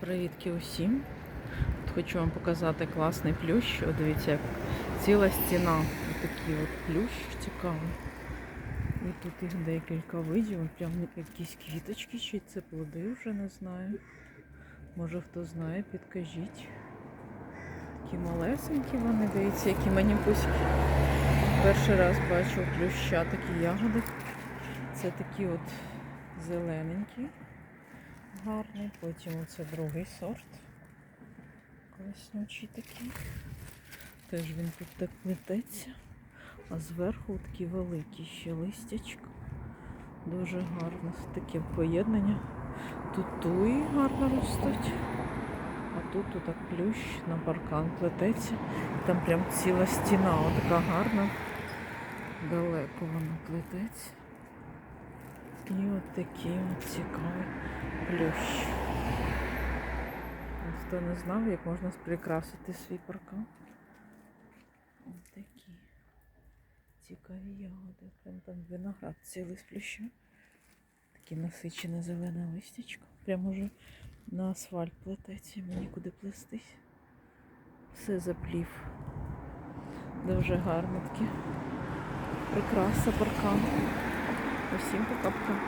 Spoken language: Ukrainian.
Привітки усім. От хочу вам показати класний плющ. От дивіться, як ціла стіна. Ось такий от плющ цікавий. І тут їх декілька видів. Прям якісь квіточки, чи це плоди, вже не знаю. Може хто знає, підкажіть. Такі малесенькі вони, дивіться, які маніпуські. Перший раз бачу плюща такі ягоди. Це такі от зелененькі гарний. Потім оце другий сорт. Класнючий такий. Теж він тут так плететься. А зверху такі великі ще листячка. Дуже гарно. Таке поєднання. Тут туї гарно ростуть. А тут отак плющ на паркан плететься. Там прям ціла стіна, отака гарна. Далеко вона плететься. І от такий от цікавий плющ. Хто не знав, як можна прикрасити свій паркан. Ось такі цікаві ягоди. Прям там виноград цілий з плюща. Таке насичене зелене листячко. Прямо уже на асфальт плететься, мені куди плестись. Все заплів. Дуже гарно таке. Прикраса паркан. Усім пока-пока.